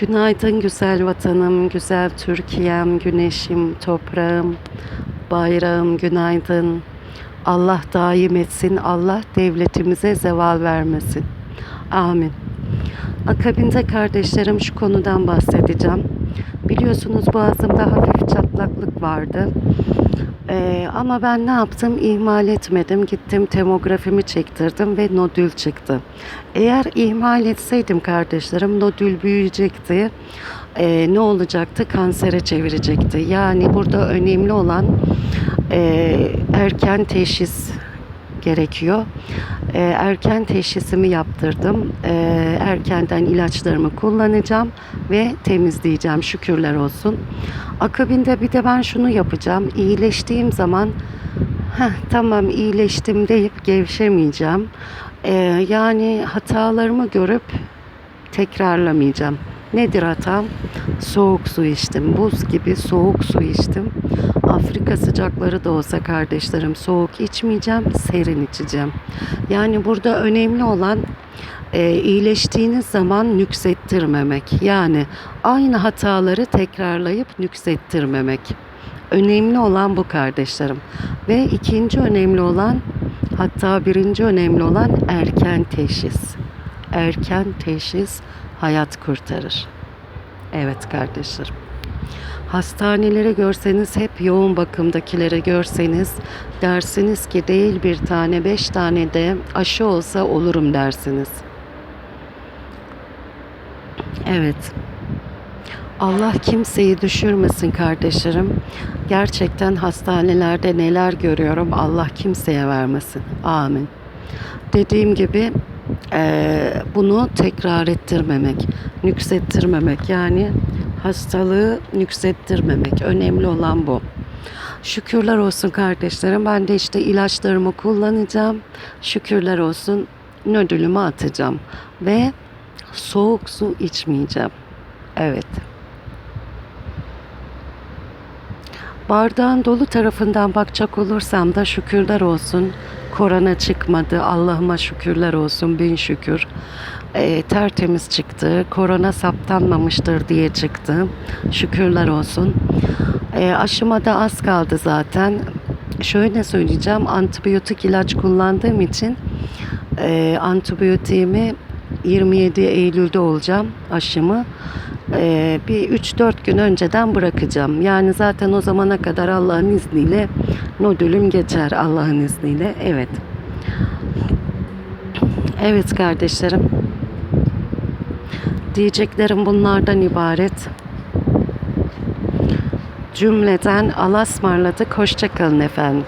Günaydın güzel vatanım, güzel Türkiye'm, güneşim, toprağım, bayrağım günaydın. Allah daim etsin, Allah devletimize zeval vermesin. Amin. Akabinde kardeşlerim şu konudan bahsedeceğim. Biliyorsunuz boğazımda hafif çatlaklık vardı. Ee, ama ben ne yaptım? İhmal etmedim. Gittim tomografimi çektirdim ve nodül çıktı. Eğer ihmal etseydim kardeşlerim nodül büyüyecekti. Ee, ne olacaktı? Kansere çevirecekti. Yani burada önemli olan e, erken teşhis gerekiyor. Ee, erken teşhisimi yaptırdım. Ee, erkenden ilaçlarımı kullanacağım ve temizleyeceğim. Şükürler olsun. Akabinde bir de ben şunu yapacağım. İyileştiğim zaman Heh, tamam iyileştim deyip gevşemeyeceğim. Ee, yani hatalarımı görüp tekrarlamayacağım. Nedir hatam? Soğuk su içtim. Buz gibi soğuk su içtim. Afrika sıcakları da olsa kardeşlerim soğuk içmeyeceğim, serin içeceğim. Yani burada önemli olan e, iyileştiğiniz zaman nüksettirmemek. Yani aynı hataları tekrarlayıp nüksettirmemek. Önemli olan bu kardeşlerim. Ve ikinci önemli olan hatta birinci önemli olan erken teşhis. Erken teşhis hayat kurtarır. Evet kardeşlerim. Hastaneleri görseniz hep yoğun bakımdakileri görseniz dersiniz ki değil bir tane beş tane de aşı olsa olurum dersiniz. Evet. Allah kimseyi düşürmesin kardeşlerim. Gerçekten hastanelerde neler görüyorum Allah kimseye vermesin. Amin. Dediğim gibi eee, bunu tekrar ettirmemek, nüksettirmemek yani hastalığı nüksettirmemek. Önemli olan bu. Şükürler olsun kardeşlerim. Ben de işte ilaçlarımı kullanacağım. Şükürler olsun nödülümü atacağım. Ve soğuk su içmeyeceğim. Evet. Bardağın dolu tarafından bakacak olursam da şükürler olsun. Korona çıkmadı. Allah'ıma şükürler olsun. Bin şükür. Ee, tertemiz çıktı. Korona saptanmamıştır diye çıktı. Şükürler olsun. Ee, aşıma da az kaldı zaten. Şöyle söyleyeceğim. Antibiyotik ilaç kullandığım için e, antibiyotiğimi 27 Eylül'de olacağım aşımı. Ee, bir 3-4 gün önceden bırakacağım. Yani zaten o zamana kadar Allah'ın izniyle nodülüm geçer Allah'ın izniyle. Evet. Evet kardeşlerim. Diyeceklerim bunlardan ibaret. Cümleden Allah'a ısmarladık. Hoşçakalın efendim.